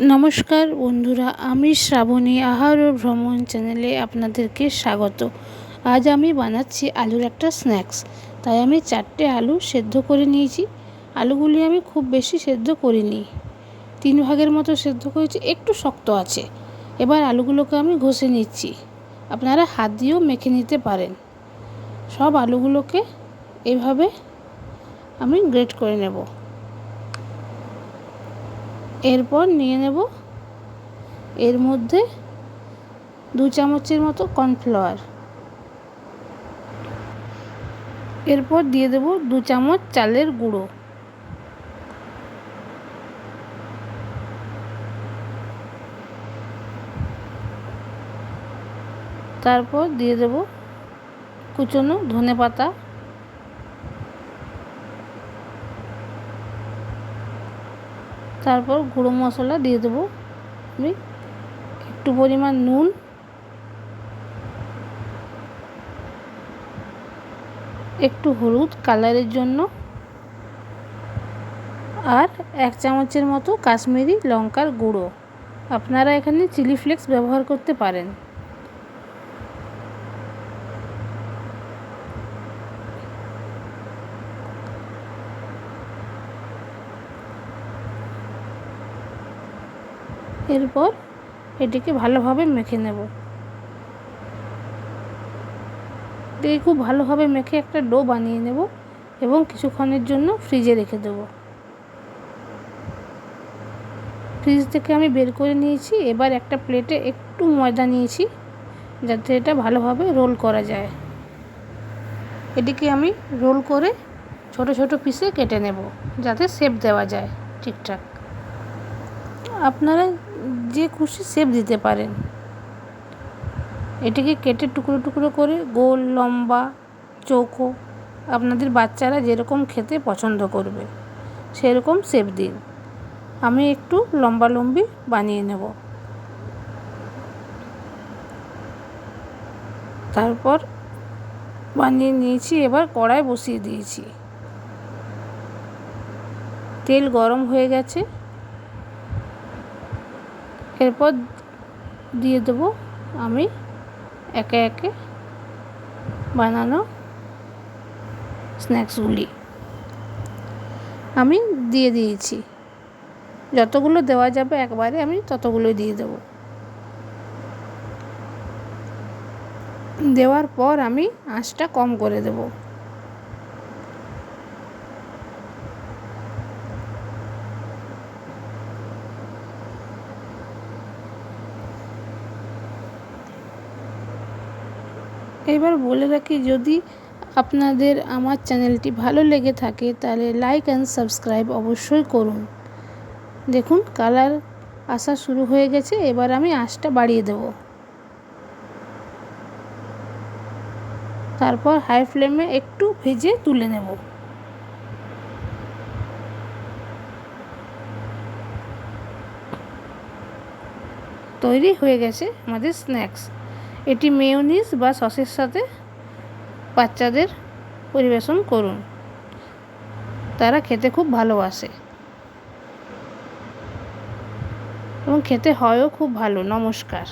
নমস্কার বন্ধুরা, আমি শ্রাবণী আহার ও ভ্রমণ চ্যানেলে আপনাদেরকে স্বাগত। আজ আমি বানাচ্ছি আলুর একটা স্ন্যাক্স। তাই আমি চারটে আলু সেদ্ধ করে নিয়েছি। আলুগুলি আমি খুব বেশি সেদ্ধ করিনি। তিন ভাগের মতো সেদ্ধ করেছি, একটু শক্ত আছে। এবার আলুগুলোকে আমি ঘষে নিচ্ছি। আপনারা হাত দিয়েও মেখে নিতে পারেন। সব আলুগুলোকে এভাবে আমি গ্রেট করে নেব। এরপর নিয়ে নেব এর মধ্যে দু চামচের মতো কর্নফ্লাওয়ার। এরপর দিয়ে দেব দু চামচ চালের গুঁড়ো। তারপর দিয়ে দেব কুচনো ধনে পাতা তারপর গুঁড়ো মশলা দিয়ে দেবো। একটু পরিমাণ নুন। একটু হলুদ কালারের জন্য। আর এক চামচের মতো কাশ্মীরি লঙ্কার গুঁড়ো। আপনারা এখানে চিলি ফ্লেক্স ব্যবহার করতে পারেন। এরপর এটিকে ভালোভাবে মেখে নেব। এটিকে খুব ভালোভাবে মেখে একটা ডো বানিয়ে নেব এবং কিছুক্ষণের জন্য ফ্রিজে রেখে দেব। ফ্রিজ থেকে আমি বের করে নিয়েছি, এবার একটা প্লেটে একটু ময়দা নিয়েছি যাতে এটা ভালোভাবে রোল করা যায়। এটিকে আমি রোল করে ছোট ছোট পিসে কেটে নেব যাতে শেপ দেওয়া যায় ঠিকঠাক। আপনারা যে খুশি শেপ দিতে পারেন। এটিকে কেটে টুকরো টুকরো করে গোল, লম্বা, চৌকো, আপনাদের বাচ্চারা যেরকম খেতে পছন্দ করবে, সেরকম শেপ দিন। আমি একটু লম্বা লম্বি বানিয়ে নেব। তারপর বানিয়ে নিয়েছি, এবার কড়াই বসিয়ে দিয়েছি। তেল গরম হয়ে গেছে। এরপর দিয়ে দেবো আমি একে একে বানানো স্ন্যাক্সগুলি। আমি দিয়ে দিয়েছি। যতগুলো দেওয়া যাবে একবারে আমি ততগুলো দিয়ে দেবো। দেওয়ার পর আমি আঁচটা কম করে দেবো। এবার বলে রাখি, যদি আপনাদের আমার চ্যানেলটি ভালো লেগে থাকে, তাহলে লাইক অ্যান্ড সাবস্ক্রাইব অবশ্যই করুন। দেখুন কালার আসা শুরু হয়ে গেছে, এবার আমি আঁচটা বাড়িয়ে দেব। তারপর হাই ফ্লেমে একটু ভেজে তুলে নেব। তৈরি হয়ে গেছে আমাদের স্ন্যাক্স এটি মেয়োনিজ বা সসের সাথে বাচ্চাদের পরিবেশন করুন। তারা খেতে খুব ভালোবাসে। এবং খেতে হয়ও খুব ভালো। নমস্কার।